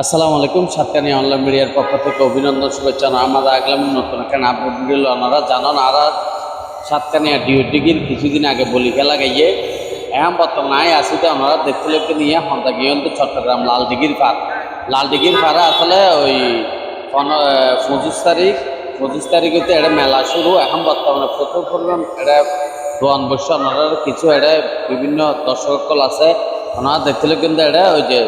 আসসালামু আলাইকুম সাতকানি অনলাইন মিডিয়ার পক্ষ থেকে অভিনন্দন, শুভেচ্ছা আমাদের আগলাম নতুন একটা আপডেট ভিডিও ওনারা জানান। আর সাতকানিয়া ডিও ডিগির কিছুদিন আগে বলি খেলা গাইয়ে এখন বর্তমানে আসিতে ওনারা দেখতে লোককে নিয়ে, হন্তা গিয়ে চট্টগ্রাম লাল দিঘির পার লাল দিঘির পারে আসলে ওই পঁচিশ তারিখ, পঁচিশ তারিখেতে এটা মেলা শুরু। এখন বর্তমানে প্রচুর পরিমাণ এটা দোয়ান বসে, ওনারা কিছু এটা বিভিন্ন দর্শকল আছে। ওনারা দেখছিল কিন্তু এটা ওই যে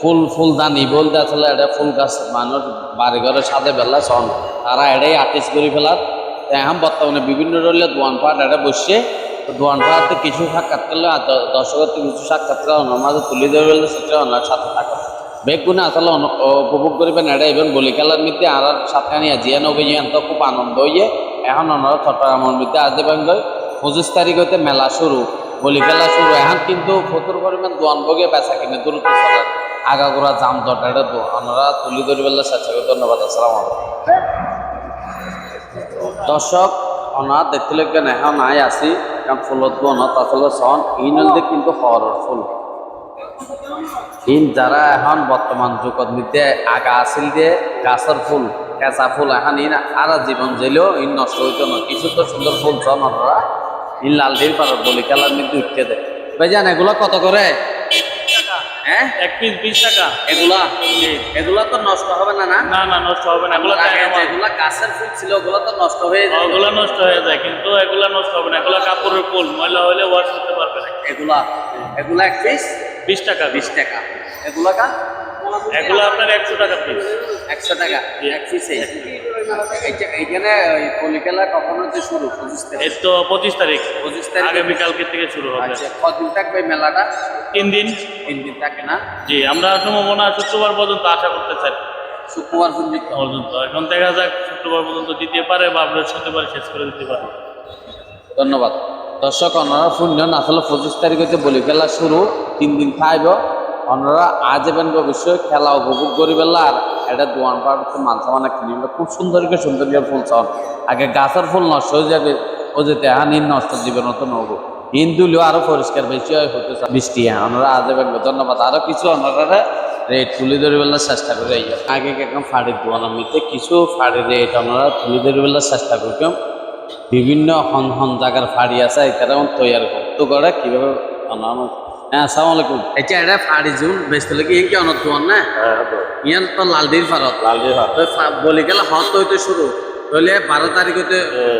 ফুল ফুল দানি বলতে আসলে এটা ফুল গাছ। মানুষ বাড়ি ঘরের সাথে বেলা সন তারা এটাই আর্টিস্ট করে ফেলার। এখন বর্তমানে বিভিন্ন রইলে দোয়ান পাট এটা বসছে। তো দোয়ান পাহাড়তে কিছু সাক্ষাৎ করলে দর্শকের কিছু সাক্ষাৎ করে ওনার মাঝে তুলে দেবে বললে সেটা ওনার সাথে থাকা। বেগুনে আসলে উপভোগ করবেন এটা ইভেন বলি খেলার মধ্যে আর নিয়ে জিয়ান অভিযান তো খুব আনন্দ হইয়ে এখন ওনারা চট্টগ্রামের মধ্যে আসতে পারেন পঁচিশ তারিখ মেলা শুরু। বলি খেলা শুরু। এখন কিন্তু প্রচুর পরিমাণ দোয়ান ভোগে বেচা কিনে দ্রুত চলে। আগাগোড়া জাম জট এটা তো ওনারা তুলি ধরে বেলা স্বেচ্ছা করে ধন্যবাদ, আসসালাম দর্শক অনার দেখলে কেন? এখন আই আসি। কারণ ফুলত বনত আসলে সন। ইনলদে কিন্তু হরর ফুল। ইন যারা এখন বর্তমান যুগত নিতে আগা আসিল দিয়ে গাছের ফুল, কেঁচা ফুল, এখন ইন আর জীবন জেলেও ইন নষ্ট হইতো না। কিছু তো সুন্দর ফুল সন ওনারা ইন লাল দিয়ে পারো বলি খেলার মধ্যে উঠতে দেয়। ভাইজান, এগুলো কত করে? হ্যাঁ? এক পিস বিশ টাকা। এগুলা? এগুলা তো নষ্ট হবে না না? না না নষ্ট হবে না এগুলো। যেগুলা গাছের ফুল ছিল ওগুলো তো নষ্ট হয়ে যায়। ওগুলো নষ্ট হয়ে যায় কিন্তু এগুলো নষ্ট হবে না এগুলো কাপড়ের ফুল ময়লা হলে ওয়াশ করতে পারবে না। এগুলা এগুলা এক পিস বিশ টাকা। বিশ টাকা। এগুলা কা? এগুলো আপনার একশো টাকা পিস একশো টাকা এক পিসে ওই কখন হচ্ছে শুরু? পঁচিশ তারিখ। তো পঁচিশ তারিখ। পঁচিশ তারিখ আগামীকালকে থেকে শুরু হবে। আচ্ছা কদিন থাকবে মেলাটা? তিন দিন। তিন দিন থাকে না? জি আমরা সম্ভাবনা শুক্রবার পর্যন্ত আশা করতে চাই। শুক্রবার পর্যন্ত। পর্যন্ত। এখন দেখা যাক শুক্রবার পর্যন্ত দিতে পারে বা বৃহস্পতিবার শেষ করে দিতে পারে। ধন্যবাদ। দর্শক অনারা শুনলেন আসলে পঁচিশ তারিখ হচ্ছে বলি খেলা শুরু তিন দিন খাইব। অনারা আজ এবং অবশ্যই খেলা উপভোগ করিবেলা আর এটা দোয়ান পাড় হচ্ছে মানসা মানে কিনি খুব সুন্দর করে সুন্দর করে ফুল চান আগে গাছের ফুল নষ্ট হয়ে যাবে, ও যেতে হ্যাঁ নিন নষ্ট জীবন তো নব হিন্দুলেও আরও পরিষ্কার বেশি হয়, হতে। বৃষ্টি হ্যাঁ ওনারা আজ ধন্যবাদ আরও কিছু ওনারা রেট তুলে ধরে বেলার চেষ্টা করে। আগে একদম ফাড়ির দোয়ানের মধ্যে কিছু ফাড়ির রেট ওনারা তুলে ধরে বেলার চেষ্টা করতাম বিভিন্ন হন হন জায়গার ফাড়ি আছে, এটারা তৈয়ার করতে করে কীভাবে হ্যাঁ আসসালামু আলাইকুম। এটা এটা ফাড়ি জুন বেচতে লাগে কি অনত তোমার না? ইয়ান তো লালদির ফারত লালজি ভাত বলি গেলে হত হইতে শুরু। তাহলে বারো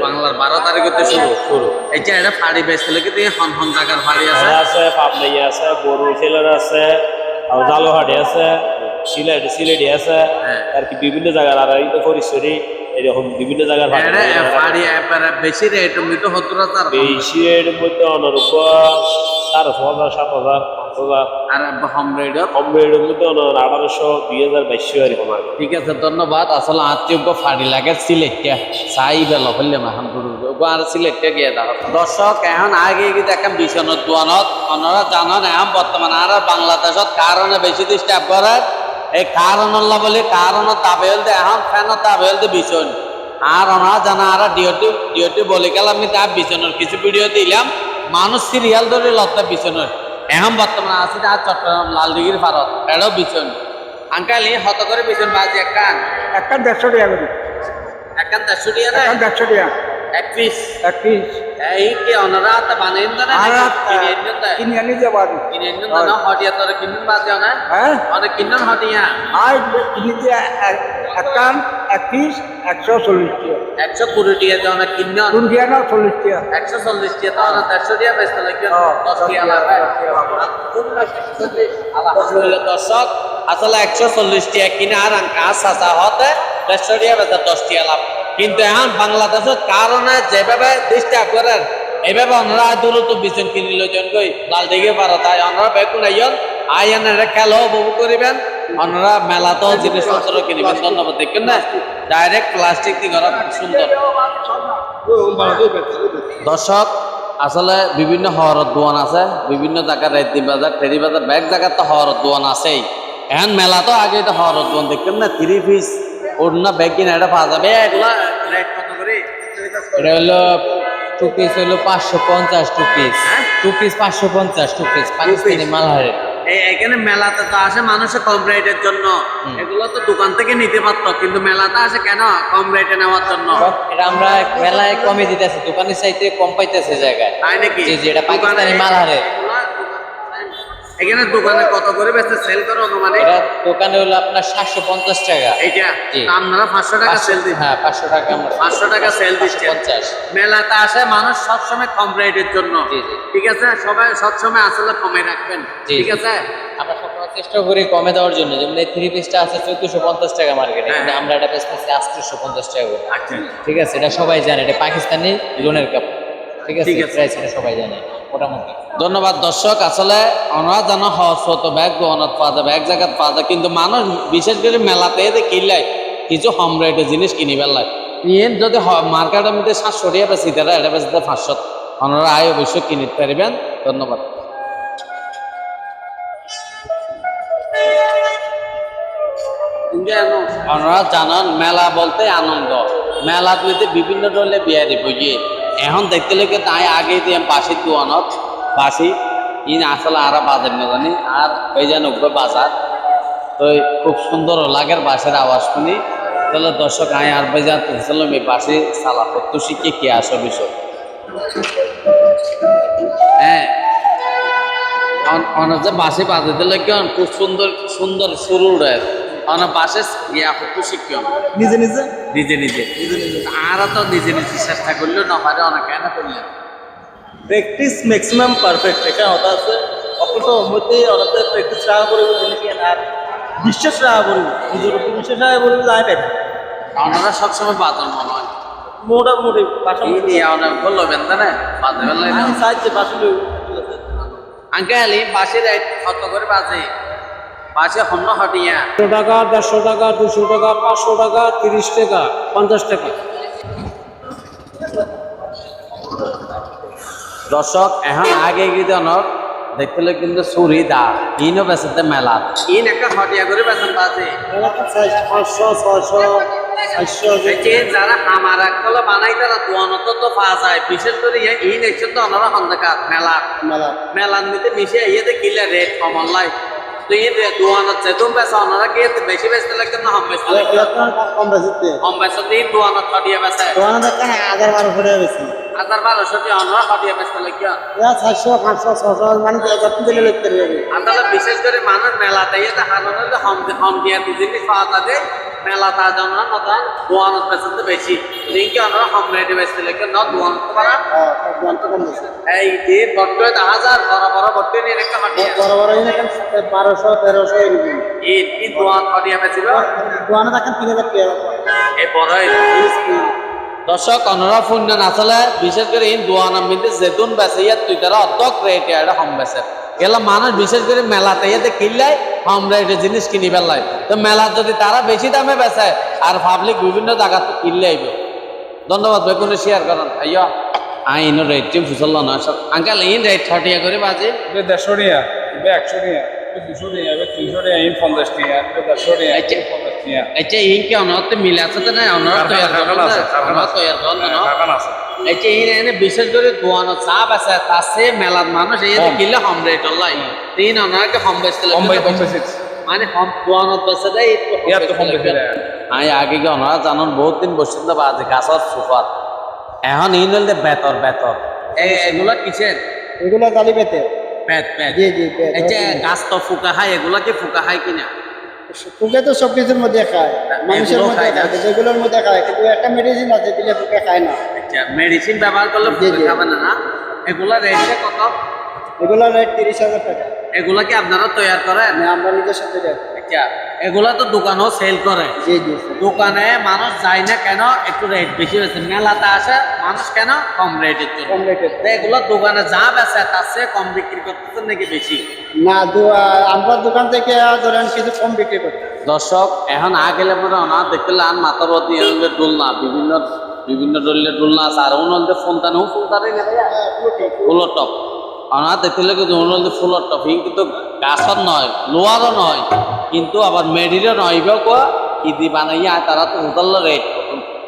বাংলার বারো তারিখ শুরু। শুরু। এটা এটা ফাড়ি বেচতে লাগে তুই হন হন জায়গার ফাড়ি আছে। আছে পাবনাই আছে বড় ছেলের আছে আর জালোহাটি আছে সিলেট সিলেটি আছে। হ্যাঁ। আর কি বিভিন্ন জায়গার আর এই তো এরকম বিভিন্ন জায়গার বেশি রেট বেশি মধ্যে অনুরূপ হাজার সাত হাজার পাঁচ হাজার। আর হোম রেটত কম এর মধ্যে অনুর আঠারোশো দুই হাজার বাইশশো এরকম আর ঠিক আছে ধন্যবাদ। আসলে আত্মীয় ফাড়ি লাগে সিলেটটা চাই বেল হইলে মাহান আর সিলেটটা গিয়ে দাও দর্শক এখন আগে দেখেন বিছানত দোয়ানত জানেন এখন বর্তমানে আর বাংলাদেশত কারণে বেশি ডিস্টার্ব করে? এই কারণ হল্লা বলে কারণ দাবে হলতে এখন ফ্যান দাবে হলতে বিছন আর ওনারা জানা আর ডিওটি ডিওটি বলে গেলাম আমি তার বিছনের কিছু ভিডিও দিলাম মানুষ সিরিয়াল ধরে লতা বিছনের এখন বর্তমানে আছে আর চট্টগ্রাম লালদিঘির ভারত এটাও বিছন আঙ্কাল এই হত করে পিছন বাজি একটা একটা দেড়শো টাকা করে। একটা দেড়শো একটা দেড়শো টাকা না কিনে না কিনে কিনে না হটিয়া তোর কিনুন না? হ্যাঁ? অনেক কিনুন হটিয়া। আর কিনে একশো চল্লিশ টাকা একশো কুড়ি টিয়া যে অনেক কিনুন দুন দিয়া না চল্লিশ টাকা একশো চল্লিশ টিয়া তো অনেক দেড়শো টিয়া বেচতে লাগে হ্যাঁ, দশ টিয়া দশ লাভ টিয়া, দশ টিয়া লাভ। আলহামদুলিল্লাহ দর্শক আসলে একশো চল্লিশ টিয়া কিনে আর কাজ আসা হতে দেড়শো টিয়া বেচা দশ টিয়া লাভ কিন্তু এখন বাংলাদেশের কারণে যেভাবে ডিস্টার্ব করেন এইভাবে ওনারা দ্রুত বিচন কিনি লইছেন কই লাল দিকে পারো তাই ওনারা বেগুন আইন আইন এটা খেলাও উপভোগ করিবেন। ওনারা মেলাতেও জিনিসপত্র কিনবেন। ধন্যবাদ, দেখেন না? ডাইরেক্ট প্লাস্টিক দিয়ে করা খুব সুন্দর। দর্শক, আসলে বিভিন্ন হওয়ার দোয়ান আছে। বিভিন্ন জায়গার রেদ্দি বাজার টেরি বাজার ব্যাগ জায়গার তো হওয়ার দোয়ান আছেই। এখন মেলা তো আগে তো হওয়ার দোয়ান দেখতেন না? থ্রি পিস ওর ব্যাগ কিনা এটা পাওয়া যাবে কত করে? এটা হলো টু পিস হলো পাঁচশো পঞ্চাশ টু পিস টু পিস পাঁচশো পঞ্চাশ টু পিস পাকিস্তানি মালহারের এখানে মেলাতে তো আসে মানুষের কম রেটের জন্য। এগুলো তো দোকান থেকে নিতে পারতো কিন্তু মেলাতে আসে কেন কম রেটে নেওয়ার জন্য? এটা আমরা মেলায় কমে দিতেছি দোকানের চাইতে কম পাইতেছে জায়গায়। তাই নাকি? জি, এটা পাকিস্তানি মাল হারে। এখানে দোকানে কত করে বেচতে সেল করো মানে এটা দোকানে হলো আপনার সাতশো পঞ্চাশ টাকা। এইটা? জি। আপনারা পাঁচশো টাকা সেল দিচ্ছেন। হ্যাঁ পাঁচশো টাকা আমরা পাঁচশো টাকা সেল দিচ্ছেন। পঞ্চাশ। মেলাতে আসে মানুষ সবসময় কম রেটের জন্য। ঠিক আছে? সবাই সবসময় আসলে কমে রাখবেন। ঠিক আছে? আমরা সবসময় চেষ্টা করি কমে দেওয়ার জন্য। যেমন এই থ্রি পিসটা আছে চোদ্দশো পঞ্চাশ টাকা মার্কেটে কিন্তু হ্যাঁ। আমরা এটা বেচতেছি আটশোশো পঞ্চাশ টাকা করে। ঠিক আছে? এটা সবাই জানে। এটা পাকিস্তানি লোনের কাপড় ঠিক আছে? ঠিক আছে। প্রাইস এটা সবাই জানে। ধন্যবাদ দর্শক। আসলে আমরা জানো হতো, ব্যাগ দোকানত পাওয়া যাবে এক জায়গায় পাওয়া যায়, কিন্তু মানুষ বিশেষ করে মেলাতে এতে কিনলে কিছু কম রেটের জিনিস কিনি পেলাই ইয়েন যদি মার্কেটের মধ্যে সাতশো টাকা বেশি তারা এটা বেশি পাঁচশো। আপনারা আয় অবশ্যই কিনিতে পারবেন। ধন্যবাদ। আপনারা জানান, মেলা বলতে আনন্দ। মেলা মধ্যে বিভিন্ন ধরনের বিয়ারি বইয়ে। এখন দেখতে লেগে তাই আগে দিয়ে বাসি দোয়ানত বাসি ইন আসলে আর বাজার না জানি, আর ওই যে নব্বই বাজার। তো খুব সুন্দর লাগের বাসের আওয়াজ শুনি। তাহলে দর্শক, আয় আর বাজার তুলছিলাম এই বাসি সালা করতে শিখে, কি আসো বিষয়। হ্যাঁ। অন- অনেক বাজে দিলে কেন খুব সুন্দর সুন্দর শুরু রয়ে অনেক বাসে ইয়া শিখিও নিজে নিজে? নিজে নিজে। আর তো নিজে নিজে চেষ্টা করলেও না পারে অনেক কেন করলেন? প্র্যাকটিস ম্যাক্সিমাম পারফেক্ট এটা হতা আছে। অকল মধ্যে অনেকে প্র্যাকটিস রাখা পড়বে জিনিস আর বিশ্বাস রাখা পড়বে? নিজের উপর বিশ্বাস রাখা পড়বে যাই পাই ওনারা সবসময় বাদন মনে হয়। মোটামুটি বলল বেন্দা না? বাজে বেলায় সাহায্যে বাসা আঙ্কেল এই বাসে রাইট কত করে বাজে? বাসে হন্য হটিয়া। একশো টাকা দেড়শো টাকা দুশো টাকা পাঁচশো টাকা তিরিশ টাকা পঞ্চাশ টাকা। দর্শক এখন আগে গিয়ে অনক দেখতে কিন্তু চুরি দা। ইনও বেসাতে মেলা। ইন একটা হটিয়া করে বেসন বাজে। পাঁচশো যে যারা আমার বানাই তারা দোয়ানত তো পাওয়া যায়। বিশেষ করে ইয়ে ইন তো অনারা মেলা। মেলা। মেলার নিতে মিশে ইয়েতে কিলে রেট কমন লাই। ইয়ে দোয়ানত যে তুমি বেসা অনারা কি বেশি বেচতে লাগতো না হম বেচতে লাগতো কম বেশিতে হম বেচা দিন দোয়ানত হটিয়া বেচে। দোকানে দেখেন হাজার বারো করে বেশি? হাজার বারোশো দিয়ে অনারা হটিয়া বেচতে লাগিয়া। চারশো পাঁচশো ছশো মানে যত দিলে লিখতে পারবে। আসলে বিশেষ করে মানুষ মেলাতে ইয়েতে হাজার হম হম দিয়া জিনিস পাওয়া থাকে মেলা তার জন্য নতুন দোয়ানত বেচতে বেশি। লিঙ্কে অনারা হম রেটে বেচতে লাগে ন দোয়ানত পারা এই যে বট্টয় দেখা বড় বড় বট্টয় নিয়ে একটা হটিয়া। বড় বড় বারোশো তেরোশো এরকম এই দোয়ান হটিয়া তিন হাজার এই বড় দর্শক অনরা ফুন্য নাচলে বিশেষ করে এই দোয়ানের মধ্যে যেতুন বেচে ইয়াত তুই তারা অতক রেটে এটা কম বেচে এগুলো মানুষ বিশেষ করে মেলাতে ইয়াতে কিনলাই কম রেটে জিনিস কিনি পেলাই তো মেলা যদি তারা বেশি দামে বেচে আর পাবলিক বিভিন্ন জায়গা কিনলে আইব। ধন্যবাদ ভাই কোনো শেয়ার করেন। আইয়া আইন রেট টিম ফুসল না সব। আঙ্কাল ইন রেট ছটিয়া করে বাজে। দেড়শো এটা একশো এটা দুশো এটা তিনশো টাকা ইন পঞ্চাশ এটা দেড়শো টাকা আচ্ছা। ইন কি অনতে মিলে আছে তো না তৈয়ার তৈয়ার করেন না এই এনে বিশেষ করে দোয়ানো চাপ আছে তার সে মেলার মানুষ এই লাই তিন মানে হম দেয় তো দেয়। আগে কি ওনারা জানুন বহুত দিন বসছিল বাজে গাছর সুপার এখন ইন হলে বেতর বেতর এই এগুলা কিসের এগুলো গালি পেতে পেট পেট জি, জি, পেট। এই গাছ তো ফুকা খায় এগুলা কি ফুকা খায় কিনা পোকে তো সব কিছুর মধ্যে খায় মানুষের মধ্যে খায় যেগুলোর মধ্যে খায় কিন্তু একটা মেডিসিন আছে দিলে পোকে খায় না। আচ্ছা মেডিসিন ব্যবহার করলে জি, খাবে না না? এগুলা রেটে কত? এগুলা রেট তিরিশ হাজার টাকা। এগুলা কি আপনারা তৈরি করেন? আমরা নিজের সাথে আচ্ছা এগুলা তো দোকানও সেল করে। দোকানে মানুষ যায় না কেন? একটু রেট বেশি বেশি মেলাতে আসে মানুষ কেন? কম রেটের জন্য। কম রেটের এগুলো দোকানে যা বেচে তার চেয়ে কম বিক্রি করতেছে নাকি বেশি? না আমরা দোকান থেকে ধরেন কিছু কম বিক্রি করি দর্শক এখন আ গেলে পরে অনা দেখতে আন মাথার অতি দোলনা বিভিন্ন বিভিন্ন দলীয় দোলনা আছে। আর উনলতে ফোনটা নেও ফোনটারে না ভাইয়া ফুলৰ টপ অনা দেখতে লাগে উনলতে ফুলৰ টপ কিন্তু গাছৰ নয় লোহারও নয় কিন্তু আবার মেডিরও নয়। এবার কোয়া কি দি বানাইয়া তারা তো হোটেল রেট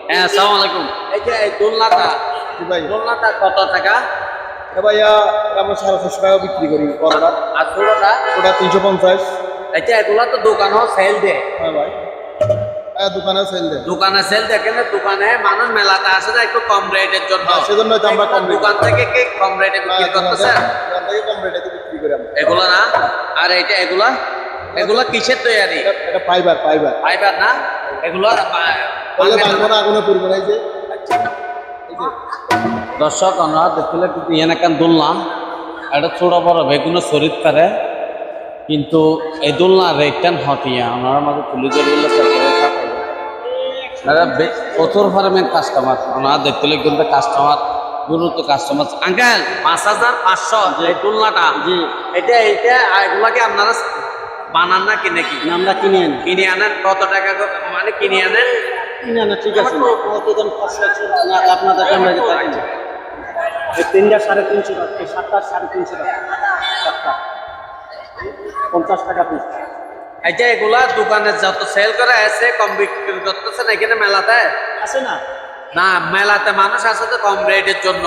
হ্যাঁ আসসালামু আলাইকুম। এই যে এই দোলনাটা দোলনাটা কত টাকা? এ ভাইয়া এটা আমরা সাড়ে চারশো টাকা বিক্রি করি বড়টা। আর ছোটটা ওটা তিনশো পঞ্চাশ। আচ্ছা এগুলা তো দোকানও সেল দেয় হ্যাঁ ভাই। দোকানে সেল দেয় দোকানে সেল দেখেন দোকানে মানুষ মেলাতে আসে না একটু কম রেটের জন্য। হ্যাঁ, সেজন্য তো আমরা কম দোকান থেকে কি কম রেটে বিক্রি করতেছেন? দোকান থেকে কম রেটে বিক্রি করি আমরা। এগুলা না? আর এইটা এগুলা? এগুলা কিসের তৈরি এটা এটা ফাইবার ফাইবার। ফাইবার না? এগুলা বললে ভাঙবো না আগুনে পড়বে না এই যে। দর্শক আমরা দেখলে কিন্তু ইয়ে এখান দুলনা। এটা ছোট বড় বেগুনো শরীর পারে কিন্তু এই দোলনা রেটটান হটিয়া ওনারা মাঝে তুলি ধরলে প্রচুর পরিমাণ কাস্টমার ওনারা দেখতে কিন্তু কাস্টমার গুরুত্ব কাস্টমার আঙ্কেল পাঁচ হাজার পাঁচশো এই দোলনাটা জি। এটা এইটা এগুলাকে আপনারা বানান না কিনে কি? আমরা কিনে আনি। কিনে আনেন? কত টাকা মানে কিনে আনেন? কিনে আনা ঠিক আছে। প্রতিদিন আপনাদের আমরা যেটা কিনি এই তিনটা সাড়ে তিনশো টাকা সাতটা সাড়ে তিনশো টাকা। সাতটা। পঞ্চাশ টাকা পিস। আচ্ছা এগুলা দোকানে যত সেল করে আছে কম বিক্রি করতেছে না এখানে মেলাতে? আছে না? না মেলাতে মানুষ আছে তো কম রেটের জন্য।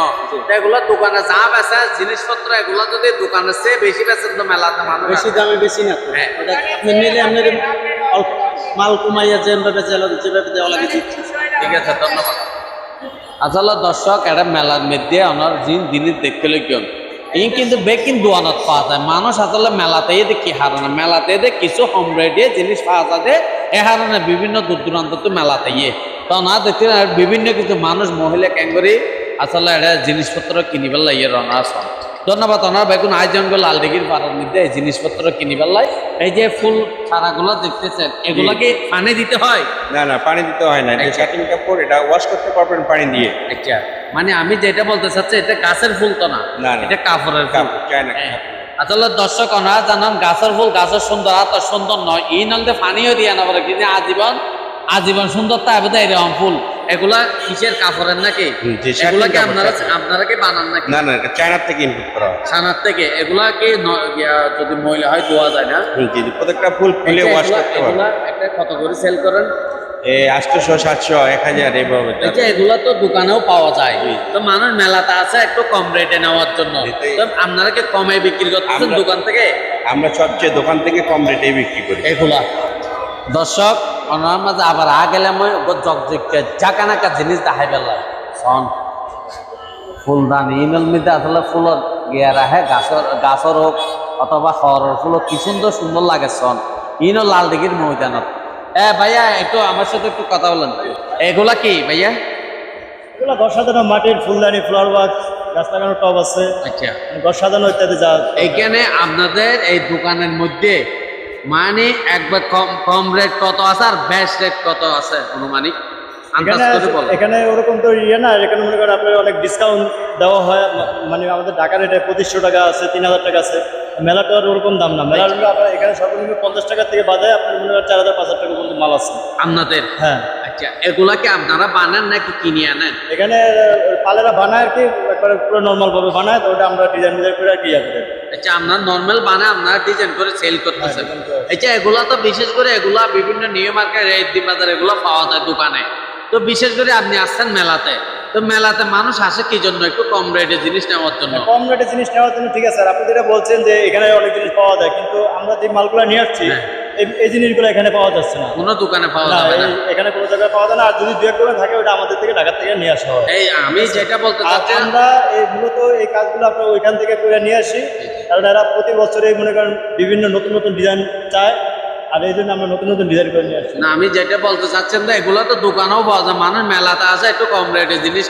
এগুলা দোকানে যা বেচে জিনিসপত্র এগুলা যদি দোকানের চেয়ে বেশি বেচেন তো মেলাতে মানুষ বেশি দামে বেশি না হ্যাঁ। ওটা আপনি নিলে আপনার মাল কমাইয়া যেভাবে যেভাবে দেওয়া লাগে ঠিক আছে। ধন্যবাদ। আসলে দর্শক এটা মেলার মধ্যে আমার জিন জিনিস দেখতে কেউ এই কিন্তু বেকিন দোয়ানত পাওয়া যায়। মানুষ আসলে মেলাতে দেখি হারানো মেলাতে দে কিছু হোম দিয়ে জিনিস পাওয়া যায় এ হারানো বিভিন্ন দূর দূরান্ত তো মেলাতে ইয়ে তো না বিভিন্ন কিছু মানুষ মহিলা ক্যাঙ্গরি আসলে এটা জিনিসপত্র কিনিবার লাগিয়ে রনা ধন্যবাদ ওনার বেগুন আইজঙ্গ লাল দিঘির পাড়ার মধ্যে এই জিনিসপত্র কিনিবার লাই এই যে ফুল চারাগুলো দেখতেছেন এগুলো কি পানি দিতে হয়? না না পানি দিতে হয় না। এটা আচ্ছা। শাটিং কাপড় এটা ওয়াশ করতে পারবেন পানি দিয়ে। আচ্ছা। মানে আমি যেটা বলতে চাচ্ছি এটা গাছের ফুল তো না। এটা কাপড়ের কাপড় চায় না হ্যাঁ। আসলে দর্শক ওনারা জানান গাছের ফুল গাছের সুন্দর আর সুন্দর নয়। এই নলতে পানিও দিয়ে না বলে কিন্তু আজীবন আজীবন সুন্দর তা হবে এরকম ফুল। এগুলা কিসের কাপড়ের নাকি? হুম, জি, এগুলা কি আপনারা। আপনারা কি বানান নাকি? না না চায়নার থেকে ইনপুট করা হয়। ছানার থেকে। এগুলা কি যদি ময়লা হয় ধোয়া যায় না? জি প্রত্যেকটা ফুল খুলে আচ্ছা, ওয়াশ করতে পারবেন এগুলা একটা কত করে সেল করেন। এই আটশোশো সাতশো এক হাজার এইভাবে এই যে এগুলা তো দোকানেও পাওয়া যায়। তো মানুষ মেলাতে আছে একটু কম রেটে নেওয়ার জন্য। তো আপনারা কি কমে বিক্রি করতেছেন দোকান থেকে? আমরা সবচেয়ে দোকান থেকে কম রেটে বিক্রি করি। এগুলা। দর্শক ওনার মাঝে আবার আ গেলে মই জগজিকে জাকানাকা জিনিস দেখাই পেলাম। সন ফুলদানি ইমেল মধ্যে আসলে ফুলত গিয়া রাখে গাছের গাছের হোক অথবা খড়ের ফুল কি সুন্দর সুন্দর লাগে সন ইনো লাল দিঘির ময়দানত। এ ভাইয়া একটু আমার সাথে একটু কথা বলেন। এগুলা কি ভাইয়া? এগুলো ঘর সাজানো মাটির ফুলদানি ফ্লাওয়ার বাক্স লাগানো টব আছে। আচ্ছা। ঘর সাজানো ইত্যাদি যা এইখানে আপনাদের এই দোকানের মধ্যে মানে একবার কম কম রেট কত আছে আর বেস্ট রেট কত আছে অনুমানিক? এখানে ওরকম তো ইয়ে না এখানে মনে করেন আপনার অনেক ডিসকাউন্ট দেওয়া হয় মানে আমাদের ঢাকা রেটে পঁচিশশো টাকা আছে তিন হাজার টাকা আছে। মেলাটা আর ওরকম দাম না। মেলার আপনার এখানে সর্বনিম্ন পঞ্চাশ টাকা থেকে বাদে আপনার মনে করেন চার হাজার পাঁচ হাজার টাকা পর্যন্ত মাল আছে। আপনাদের? হ্যাঁ। আচ্ছা এগুলা কি আপনারা বানান নাকি কিনে আনেন? এখানে পালেরা বানায় আর কি একবারে পুরো নর্মাল ভাবে বানায় তো ওটা আমরা ডিজাইন ডিজাইন করে আর আচ্ছা আপনার নর্মাল বানায় আপনারা ডিজাইন করে সেল করতেছেন। হ্যাঁ। আচ্ছা এগুলা তো বিশেষ করে এগুলা বিভিন্ন নিউ মার্কেট রেড বাজার এগুলো পাওয়া যায় দোকানে। তো বিশেষ করে আপনি আসছেন মেলাতে তো মেলাতে মানুষ আসে কি জন্য? একটু কম রেটে জিনিস নেওয়ার জন্য। কম রেটে জিনিস নেওয়ার জন্য ঠিক আছে আর আপনি যেটা বলছেন যে এখানে অনেক জিনিস পাওয়া যায় কিন্তু আমরা যে মালগুলো নিয়ে আসছি হ্যাঁ। এই- জিনিসগুলো এখানে পাওয়া যাচ্ছে না। কোনো দোকানে পাওয়া না, যাবে না। এখানে কোনো জায়গায় পাওয়া যায় না। আর যদি দু এক করে থাকে ওটা আমাদের থেকে ঢাকা থেকে নিয়ে আসা হয় এই আমি যেটা বলতে চাচ্ছি আমরা এই মূলত এই কাজগুলো আমরা ওইখান থেকে করে নিয়ে আসি। কারণ এরা প্রতি বছরে মনে করেন বিভিন্ন নতুন নতুন ডিজাইন চায়। আর এই জন্য আমরা নতুন নতুন ডিজাইন করে নিয়ে আসি। না আমি যেটা বলতে চাচ্ছেন তো এগুলো তো দোকানেও পাওয়া যায়। মানুষ মেলাতে আসে একটু কম রেটে জিনিস।